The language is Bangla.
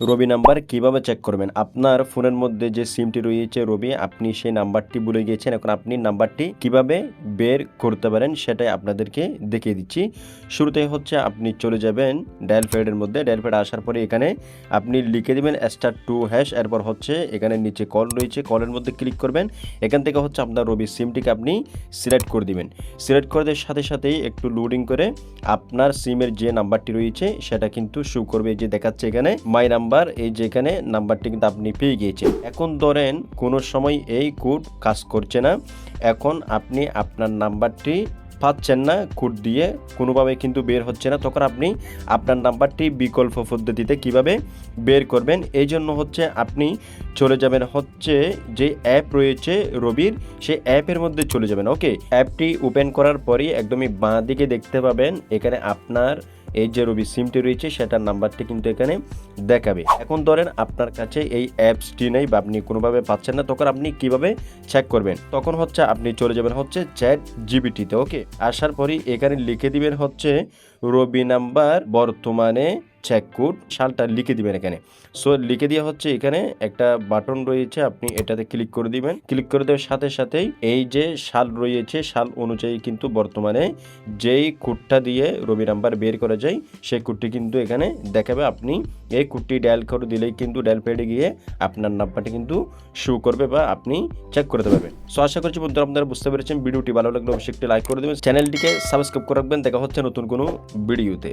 রবি নাম্বার কীভাবে চেক করবেন? আপনার ফোনের মধ্যে যে সিমটি রয়েছে রবি, আপনি সেই নাম্বারটি ভুলে গিয়েছেন। এখন আপনি নাম্বারটি কীভাবে বের করতে পারেন সেটাই আপনাদেরকে দেখিয়ে দিচ্ছি। শুরুতে হচ্ছে আপনি চলে যাবেন ডায়াল প্যাডের মধ্যে। ডায়াল প্যাড আসার পরে এখানে আপনি লিখে দিবেন স্টার টু হ্যাশ এরপর হচ্ছে এখানে নিচে কল রয়েছে। কলের মধ্যে ক্লিক করবেন। এখান থেকে হচ্ছে আপনার রবি সিমটিকে আপনি সিলেক্ট করে দিবেন। সিলেক্ট করে দেওয়ার সাথে সাথেই একটু লোডিং করে আপনার সিমের যে নাম্বারটি রয়েছে, সেটা কিন্তু শো করবে। যে দেখাচ্ছে এখানে মাই নাম্বার এই যেখানে নাম্বারটি কিন্তু আপনি পেয়ে গিয়েছেন। এখন ধরেন, কোনো সময় এই কোড কাজ করছে না। এখন আপনি আপনার নাম্বারটি পাচ্ছেন না, কোড দিয়ে কোনোভাবে কিন্তু বের হচ্ছে না। তখন আপনি আপনার নাম্বারটি বিকল্প পদ্ধতিতে কীভাবে বের করবেন? এই জন্য হচ্ছে আপনি চলে যাবেন হচ্ছে যে অ্যাপ রয়েছে রবির, সেই অ্যাপের মধ্যে চলে যাবেন, ওকে? অ্যাপটি ওপেন করার পরই একদমই বাঁ দিকে দেখতে পাবেন, এখানে আপনার এই যে রবি সিমটি রয়েছে, সেটার নাম্বারটি কিন্তু এখানে দেখাবে। এখন ধরেন আপনার কাছে এই অ্যাপসটি নেই বা আপনি কোনোভাবে পাচ্ছেন না, তখন আপনি কীভাবে চেক করবেন? তখন হচ্ছে আপনি চলে যাবেন হচ্ছে চ্যাট জিবিটিতে ওকে আসার পরই এখানে লিখে দিবেন হচ্ছে রবি নাম্বার বর্তমানে চেক কোড সালটা লিখে দিবেন এখানে। সো লিখে দেওয়া হচ্ছে এখানে একটা বাটন রয়েছে, আপনি এটাতে ক্লিক করে দিবেন। ক্লিক করে দেওয়ার সাথে সাথেই এই যে সাল রয়েছে, সাল অনুযায়ী কিন্তু বর্তমানে যেই কোডটা দিয়ে রবি নাম্বার বের করা যায়, সেই কোডটি কিন্তু এখানে দেখাবে। আপনি এই কোডটি ডায়াল করে দিলেই কিন্তু ডায়াল পেডে গিয়ে আপনার নাম্বারটি কিন্তু শো করবে বা আপনি চেক করতে পারবেন। সো আশা করছি বন্ধুরা আপনারা বুঝতে পেরেছেন। ভিডিওটি ভালো লাগলে অবশ্যই একটি লাইক করে দেবেন। চ্যানেলটিকে সাবস্ক্রাইব করে রাখবেন। দেখা হচ্ছে নতুন কোনো ভিডিওতে